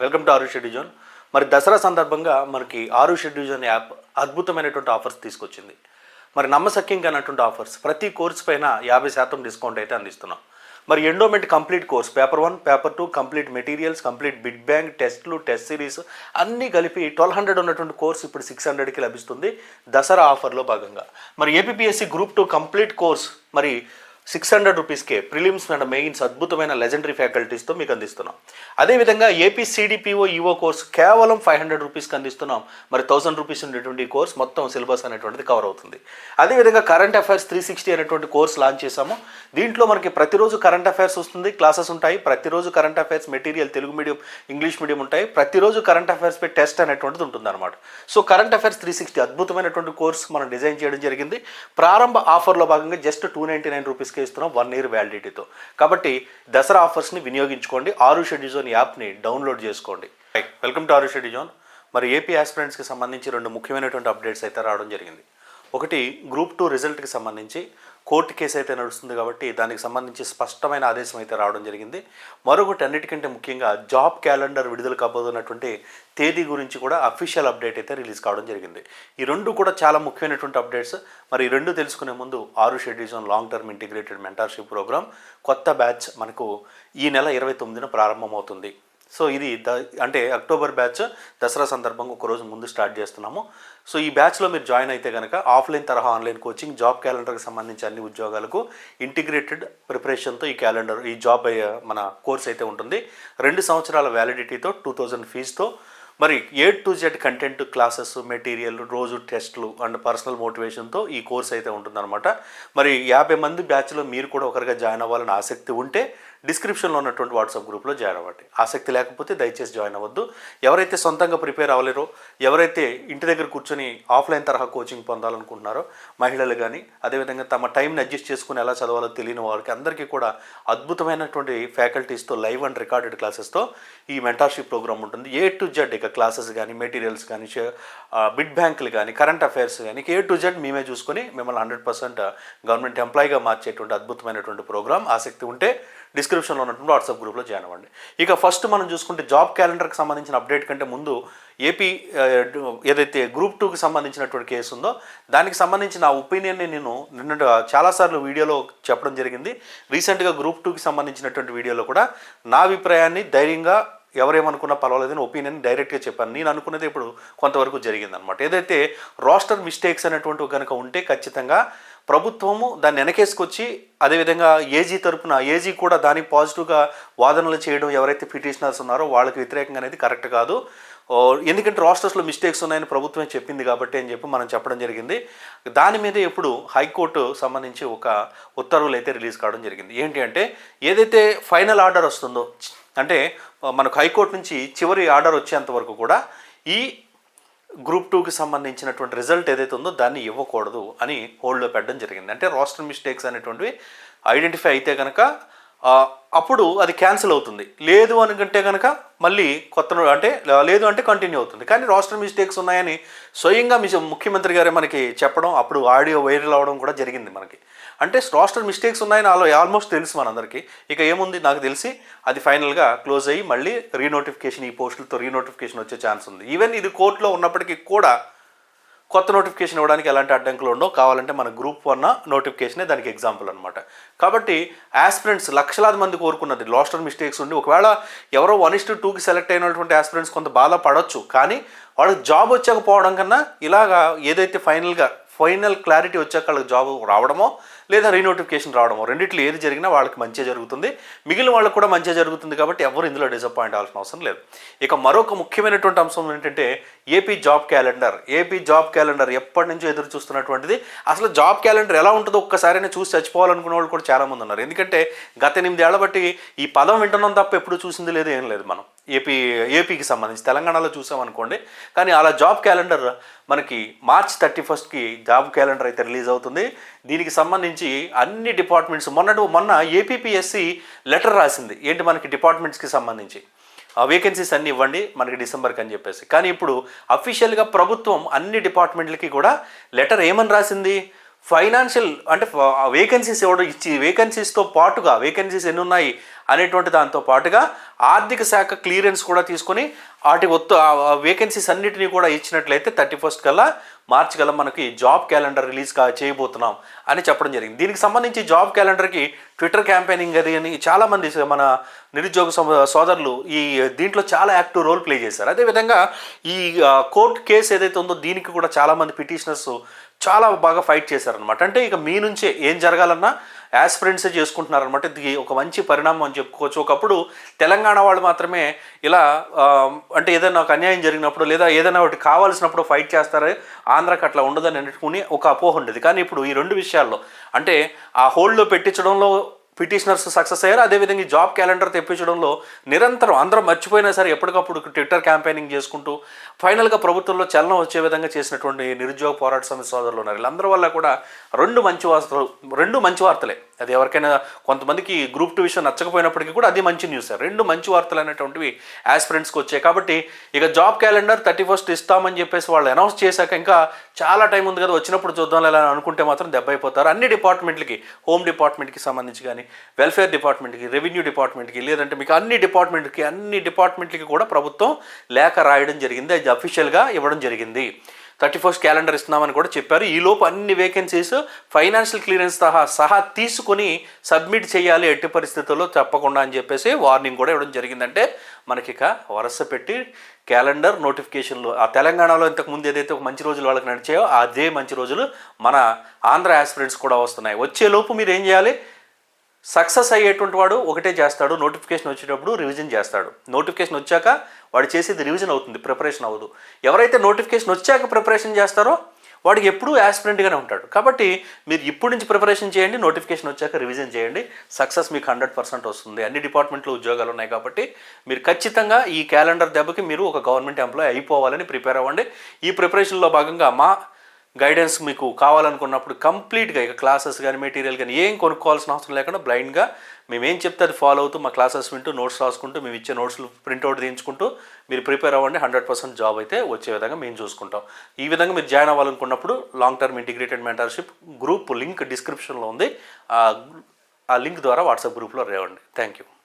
Welcome to ఆరు షెడ్యూ zone. మరి దసరా సందర్భంగా మనకి ఆరు షెడ్యూ జోన్ యాప్ అద్భుతమైనటువంటి ఆఫర్స్ తీసుకొచ్చింది. మరి నమ్మసక్యం కానటువంటి ఆఫర్స్ ప్రతి కోర్స్ పైన యాభై శాతం డిస్కౌంట్ అయితే అందిస్తున్నాం. మరి endowment complete course paper one paper two complete materials complete bit bank టెస్ట్లు టెస్ట్ సిరీస్ అన్నీ కలిపి ట్వెల్వ్ హండ్రెడ్ ఉన్నటువంటి కోర్స్ ఇప్పుడు సిక్స్ హండ్రెడ్కి లభిస్తుంది దసరా ఆఫర్లో భాగంగా. మరి APSC group two complete course మరి సిక్స్ హండ్రెడ్ రూపీస్కే ప్రిలిమ్స్ అండ్ మెయిన్స్ అద్భుతమైన లెజెండరీ ఫ్యాకల్టీస్తో మీకు అందిస్తున్నాం. అదేవిధంగా ఏపీ సిడిపిఓ ఈఓ కోర్స్ కేవలం ఫైవ్ హండ్రెడ్ రూపీస్కి అందిస్తున్నాం. మరి థౌసండ్ రూపీస్ ఉండేటువంటి కోర్స్ మొత్తం సిలబస్ అనేటువంటిది కవర్ అవుతుంది. అదేవిధంగా కరెంట్ అఫైర్స్ త్రీ సిక్స్టీ అనేటువంటి కోర్స్ లాంచ్ చేశాము. దీంట్లో మనకి ప్రతిరోజు కరెంట్ అఫైర్స్ వస్తుంది క్లాసెస్ ఉంటాయి. ప్రతిరోజు current affairs material Telugu medium English medium ఉంటాయి. ప్రతిరోజు కరెంట్ అఫైర్స్ పై టెస్ట్ అనేటువంటిది ఉంటుంది అనమాట so current affairs three sixty అద్భుతమైనటువంటి కోర్స్ మనం డిజైన్ చేయడం జరిగింది. ప్రారంభ ఆఫర్లో భాగంగా జస్ట్ టూ నైంటీ నైన్ రూపీస్కి ఇస్తున్నాం వన్ ఇయర్ వ్యాలిడిటీతో. కాబట్టి దసరా ఆఫర్స్ని వినియోగించుకోండి. ఆరు షెడ్యూజోన్ యాప్ని డౌన్లోడ్ చేసుకోండి. వెల్కమ్ టు ఆరు షెడ్యూజోన్ మరి ఏపీ ఆస్పిరెంట్స్కి సంబంధించి రెండు ముఖ్యమైనటువంటి అప్డేట్స్ అయితే రావడం జరిగింది. ఒకటి గ్రూప్ టూ రిజల్ట్కి సంబంధించి కోర్టు కేసు అయితే నడుస్తుంది కాబట్టి దానికి సంబంధించి స్పష్టమైన ఆదేశం అయితే రావడం జరిగింది. మరొకటి అన్నిటికంటే ముఖ్యంగా జాబ్ క్యాలెండర్ విడుదల కాబోతున్నటువంటి తేదీ గురించి కూడా అఫీషియల్ అప్డేట్ అయితే రిలీజ్ కావడం జరిగింది. ఈ రెండు కూడా చాలా ముఖ్యమైనటువంటి అప్డేట్స్. మరి ఈ రెండు తెలుసుకునే ముందు ఆరు షెడ్యూజన్ long term integrated mentorship program కొత్త బ్యాచ్ మనకు ఈ నెల ఇరవై తొమ్మిదిన ప్రారంభమవుతుంది. సో ఇది ద అంటే అక్టోబర్ బ్యాచ్ దసరా సందర్భంగా ఒక రోజు ముందు స్టార్ట్ చేస్తున్నాము. సో ఈ బ్యాచ్లో మీరు జాయిన్ అయితే కనుక ఆఫ్లైన్ తరహా ఆన్లైన్ కోచింగ్ జాబ్ క్యాలెండర్కి సంబంధించి అన్ని ఉద్యోగాలకు ఇంటిగ్రేటెడ్ ప్రిపరేషన్తో ఈ క్యాలెండర్ ఈ జాబ్ అయ్యే మన కోర్స్ అయితే ఉంటుంది. రెండు సంవత్సరాల వ్యాలిడిటీతో టూ థౌజండ్ ఫీజుతో మరి A to Z content classes material రోజు టెస్ట్లు అండ్ పర్సనల్ మోటివేషన్తో ఈ కోర్స్ అయితే ఉంటుందన్నమాట. మరి యాభై మంది బ్యాచ్లో మీరు కూడా ఒకరిగా జాయిన్ అవ్వాలని ఆసక్తి ఉంటే డిస్క్రిప్షన్లో ఉన్నటువంటి వాట్సాప్ గ్రూప్లో జాయిన్ అవ్వండి. ఆసక్తి లేకపోతే దయచేసి జాయిన్ అవ్వద్దు. ఎవరైతే సొంతంగా ప్రిపేర్ అవ్వలేరో ఎవరైతే ఇంటి దగ్గర కూర్చొని ఆఫ్లైన్ తరహా కోచింగ్ పొందాలనుకుంటున్నారో మహిళలు కానీ అదేవిధంగా తమ టైంని అడ్జస్ట్ చేసుకుని ఎలా చదవాలో తెలియని వారికి అందరికీ కూడా అద్భుతమైనటువంటి ఫ్యాకల్టీస్తో లైవ్ అండ్ రికార్డెడ్ క్లాసెస్తో ఈ మెంటార్షిప్ ప్రోగ్రామ్ ఉంటుంది. ఏ టు జెడ్ ఇక క్లాసెస్ కానీ మెటీరియల్స్ కానీ బిడ్ బ్యాంకులు కానీ కరెంట్ అఫైర్స్ కానీ ఏ టు జెడ్ మేమే చూసుకొని మిమ్మల్ని హండ్రెడ్ పర్సెంట్ గవర్నమెంట్ ఎంప్లాయీగా మార్చేటువంటి అద్భుతమైనటువంటి ప్రోగ్రామ్. ఆసక్తి ఉంటే డిస్క్రిప్షన్లో ఉన్నటువంటి వాట్సాప్ గ్రూప్లో జాయిన్ అవ్వండి. ఇక ఫస్ట్ మనం చూసుకుంటే జాబ్ క్యాలెండర్కి సంబంధించిన అప్డేట్ కంటే ముందు ఏపీ ఏదైతే గ్రూప్ టూకి సంబంధించినటువంటి కేసు ఉందో దానికి సంబంధించిన ఒపీనియన్ని నేను నిన్న చాలాసార్లు వీడియోలో చెప్పడం జరిగింది. రీసెంట్గా గ్రూప్ టూకి సంబంధించినటువంటి వీడియోలో కూడా నా అభిప్రాయాన్ని ధైర్యంగా ఎవరేమనుకున్నా పర్వాలేదని ఒపీనియన్ డైరెక్ట్గా చెప్పాను. నేను అనుకున్నది ఇప్పుడు కొంతవరకు జరిగిందనమాట ఏదైతే రోస్టర్ మిస్టేక్స్ అనేటువంటివి కనుక ఉంటే ఖచ్చితంగా ప్రభుత్వము దాన్ని వెనకేసుకొచ్చి అదేవిధంగా ఏజీ తరపున ఏజీ కూడా దానికి పాజిటివ్గా వాదనలు చేయడం ఎవరైతే పిటిషనర్స్ ఉన్నారో వాళ్ళకి వ్యతిరేకంగా అనేది కరెక్ట్ కాదు. ఎందుకంటే రాస్టర్స్లో మిస్టేక్స్ ఉన్నాయని ప్రభుత్వమే చెప్పింది కాబట్టి అని చెప్పి మనం చెప్పడం జరిగింది. దాని మీద ఇప్పుడు హైకోర్టు సంబంధించి ఒక ఉత్తర్వులు అయితే రిలీజ్ కావడం జరిగింది. ఏంటి అంటే ఏదైతే ఫైనల్ ఆర్డర్ వస్తుందో అంటే మనకు హైకోర్టు నుంచి చివరి ఆర్డర్ వచ్చేంత వరకు కూడా ఈ గ్రూప్ టూకి సంబంధించినటువంటి రిజల్ట్ ఏదైతే ఉందో దాన్ని ఇవ్వకూడదు అని హోల్డ్లో పెట్టడం జరిగింది. అంటే రోస్టర్ మిస్టేక్స్ అనేటువంటివి ఐడెంటిఫై అయితే కనుక అప్పుడు అది క్యాన్సిల్ అవుతుంది. లేదు అనుకుంటే కనుక మళ్ళీ కొత్త అంటే లేదు అంటే కంటిన్యూ అవుతుంది. కానీ రోస్టర్ మిస్టేక్స్ ఉన్నాయని స్వయంగా మీ ముఖ్యమంత్రి గారే మనకి చెప్పడం అప్పుడు ఆడియో వైరల్ అవడం కూడా జరిగింది మనకి. అంటే రాస్టర్ మిస్టేక్స్ ఉన్నాయని ఆలో ఆల్మోస్ట్ తెలుసు మనందరికీ. ఇక ఏముంది? నాకు తెలిసి అది ఫైనల్గా క్లోజ్ అయ్యి మళ్ళీ రీనోటిఫికేషన్ ఈ పోస్టులతో రీనోటిఫికేషన్ వచ్చే ఛాన్స్ ఉంది. ఈవెన్ ఇది కోర్టులో ఉన్నప్పటికీ కూడా కొత్త నోటిఫికేషన్ ఇవ్వడానికి ఎలాంటి అడ్డంకులు ఉండవు. కావాలంటే మన గ్రూప్ వన్ నోటిఫికేషనే దానికి ఎగ్జాంపుల్ అనమాట కాబట్టి ఆస్పిరెంట్స్ లక్షలాది మంది కోరుకున్నది లాస్టర్ మిస్టేక్స్ ఉండి ఒకవేళ ఎవరో వన్ ఇస్ టూకి సెలెక్ట్ అయినటువంటి ఆస్పిరెంట్స్ కొంత బాధపడవచ్చు కానీ వాళ్ళకి జాబ్ వచ్చాకపోవడం కన్నా ఇలాగా ఏదైతే ఫైనల్గా ఫైనల్ క్లారిటీ వచ్చాక వాళ్ళకి జాబ్ రావడమో లేదా రీనోటిఫికేషన్ రావడమో. రెండిట్లో ఏది జరిగినా వాళ్ళకి మంచిగా జరుగుతుంది. మిగిలిన వాళ్ళకి కూడా మంచిగా జరుగుతుంది కాబట్టి ఎవరు ఇందులో డిసప్పాయింట్ అవ్వాల్సిన అవసరం లేదు. ఇక మరొక ముఖ్యమైనటువంటి అంశం ఏంటంటే AP job calendar AP job calendar ఎప్పటి నుంచో ఎదురు చూస్తున్నటువంటిది. అసలు జాబ్ క్యాలెండర్ ఎలా ఉంటుందో ఒక్కసారైనా చూసి చచ్చిపోవాలనుకునే వాళ్ళు కూడా చాలామంది ఉన్నారు. ఎందుకంటే గత ఎనిమిదేళ్ళ బట్టి ఈ పదం వింటున్నాం తప్ప ఎప్పుడు చూసింది లేదు ఏం లేదు మనం. ఏపీ ఏపీకి సంబంధించి తెలంగాణలో చూసామనుకోండి కానీ అలా జాబ్ క్యాలెండర్ మనకి మార్చ్ థర్టీ ఫస్ట్కి జాబ్ క్యాలెండర్ అయితే రిలీజ్ అవుతుంది. దీనికి సంబంధించి అన్ని డిపార్ట్మెంట్స్ మొన్నటి మొన్న ఏపీపీఎస్సి లెటర్ రాసింది. ఏంటి మనకి డిపార్ట్మెంట్స్కి సంబంధించి? ఆ వేకెన్సీస్ అన్నీ ఇవ్వండి మనకి డిసెంబర్కి అని చెప్పేసి. కానీ ఇప్పుడు అఫీషియల్గా ప్రభుత్వం అన్ని డిపార్ట్మెంట్లకి కూడా లెటర్ ఏమని రాసింది? ఫైనాన్షియల్ అంటే వేకెన్సీస్ ఇవ్వడం ఇచ్చి వేకెన్సీస్తో పాటుగా వేకెన్సీస్ ఎన్ని ఉన్నాయి అనేటువంటి దాంతో పాటుగా ఆర్థిక శాఖ క్లియరెన్స్ కూడా తీసుకొని వాటి ఒత్తు వేకెన్సీస్ అన్నిటినీ కూడా ఇచ్చినట్లయితే థర్టీ ఫస్ట్ కల్లా మార్చి కల్లా మనకి జాబ్ క్యాలెండర్ రిలీజ్ కా చేయబోతున్నాం అని చెప్పడం జరిగింది. దీనికి సంబంధించి జాబ్ క్యాలెండర్కి ట్విట్టర్ క్యాంపెయినింగ్ అది అని చాలామంది మన నిరుద్యోగ సోదరులు ఈ దీంట్లో చాలా యాక్టివ్ రోల్ ప్లే చేశారు. అదేవిధంగా ఈ కోర్టు కేసు ఏదైతే ఉందో దీనికి కూడా చాలామంది పిటిషనర్స్ చాలా బాగా ఫైట్ చేశారనమాట అంటే ఇక మీ నుంచే ఏం జరగాలన్నా యాస్పిరెంట్సే చేసుకుంటున్నారనమాట ఇది ఒక మంచి పరిణామం అని చెప్పుకోవచ్చు. ఒకప్పుడు తెలంగాణ వాళ్ళు మాత్రమే ఇలా అంటే ఏదైనా ఒక అన్యాయం జరిగినప్పుడు లేదా ఏదైనా ఒకటి కావాల్సినప్పుడు ఫైట్ చేస్తారు ఆంధ్రాకి అట్లా ఉండదని అనుకుని ఒక అపోహ ఉండేది. కానీ ఇప్పుడు ఈ రెండు విషయాల్లో అంటే ఆ హోల్డ్లో పెట్టించడంలో పిటిషనర్స్ సక్సెస్ అయ్యారు. అదేవిధంగా ఈ జాబ్ క్యాలెండర్ తెప్పించడంలో నిరంతరం అందరం మర్చిపోయినా సరే ఎప్పటికప్పుడు ట్విట్టర్ క్యాంపెయినింగ్ చేసుకుంటూ ఫైనల్గా ప్రభుత్వంలో చలనం వచ్చే విధంగా చేసినటువంటి నిరుద్యోగ పోరాట సమితి సోదరులు ఉన్నారు. వీళ్ళందరి వల్ల కూడా రెండు మంచి వార్తలు రెండు మంచి వార్తలే. అది ఎవరికైనా కొంతమందికి గ్రూప్ టూ విషయం నచ్చకపోయినప్పటికీ కూడా అది మంచి న్యూస్ రెండు మంచి వార్తలు అనేటువంటివి యాస్పిరెంట్స్కి వచ్చాయి. కాబట్టి ఇక జాబ్ క్యాలెండర్ థర్టీ ఫస్ట్ ఇస్తామని చెప్పేసి వాళ్ళు అనౌన్స్ చేశాక ఇంకా చాలా టైం ఉంది కదా వచ్చినప్పుడు చూద్దాం లేదా అనుకుంటే మాత్రం దెబ్బ అయిపోతారు. అన్ని డిపార్ట్మెంట్లకి హోమ్ డిపార్ట్మెంట్కి సంబంధించి కానీ వెల్ఫేర్ డిపార్ట్మెంట్కి రెవెన్యూ డిపార్ట్మెంట్కి లేదంటే మీకు అన్ని డిపార్ట్మెంట్కి అన్ని డిపార్ట్మెంట్లకి కూడా ప్రభుత్వం లేఖ రాయడం జరిగింది. అది అఫీషియల్గా ఇవ్వడం జరిగింది. థర్టీ ఫస్ట్ క్యాలెండర్ ఇస్తున్నామని కూడా చెప్పారు. ఈలోపు అన్ని వేకెన్సీస్ ఫైనాన్షియల్ క్లియరెన్స్ సహా సహా తీసుకొని సబ్మిట్ చేయాలి ఎట్టి పరిస్థితుల్లో తప్పకుండా అని చెప్పేసి వార్నింగ్ కూడా ఇవ్వడం జరిగిందంటే మనకి ఇక వరస పెట్టి క్యాలెండర్ నోటిఫికేషన్లు ఆ తెలంగాణలో ఇంతకు ముందు ఏదైతే ఒక మంచి రోజులు వాళ్ళకి నడిచాయో అదే మంచి రోజులు మన ఆంధ్ర యాస్పిరెంట్స్ కూడా వస్తున్నాయి. వచ్చేలోపు మీరు ఏం చేయాలి? సక్సెస్ అయ్యేటువంటి వాడు ఒకటే చేస్తాడు నోటిఫికేషన్ వచ్చేటప్పుడు రివిజన్ చేస్తాడు. నోటిఫికేషన్ వచ్చాక వాడు చేసేది రివిజన్ అవుతుంది ప్రిపరేషన్ అవ్వదు. ఎవరైతే నోటిఫికేషన్ వచ్చాక ప్రిపరేషన్ చేస్తారో వాడికి ఎప్పుడూ యాస్పిరెంట్గానే ఉంటాడు. కాబట్టి మీరు ఇప్పటి నుంచి ప్రిపరేషన్ చేయండి నోటిఫికేషన్ వచ్చాక రివిజన్ చేయండి. సక్సెస్ మీకు హండ్రెడ్ పర్సెంట్ వస్తుంది. అన్ని డిపార్ట్మెంట్లో ఉద్యోగాలు ఉన్నాయి కాబట్టి మీరు ఖచ్చితంగా ఈ క్యాలెండర్ దెబ్బకి మీరు ఒక గవర్నమెంట్ ఎంప్లాయ్ అయిపోవాలని ప్రిపేర్ అవ్వండి. ఈ ప్రిపరేషన్లో భాగంగా మా గైడెన్స్ మీకు కావాలనుకున్నప్పుడు కంప్లీట్గా ఇక క్లాసెస్ కానీ మెటీరియల్ కానీ ఏం కొనుక్కోవాల్సిన అవసరం లేకుండా బ్లైండ్గా మేము ఏం చెప్తే అది ఫాలో అవుతూ మా క్లాసెస్ వింటూ నోట్స్ రాసుకుంటూ మేము ఇచ్చే నోట్స్లు ప్రింట్అవుట్ తీయించుకుంటూ మీరు ప్రిపేర్ అవ్వండి. హండ్రెడ్ పర్సెంట్ జాబ్ అయితే వచ్చే విధంగా మేము చూసుకుంటాం. ఈ విధంగా మీరు join అవ్వాలనుకున్నప్పుడు long term integrated mentorship group link డిస్క్రిప్షన్లో ఉంది. ఆ- ఆ లింక్ ద్వారా వాట్సాప్ గ్రూప్లో రేవండి. Thank you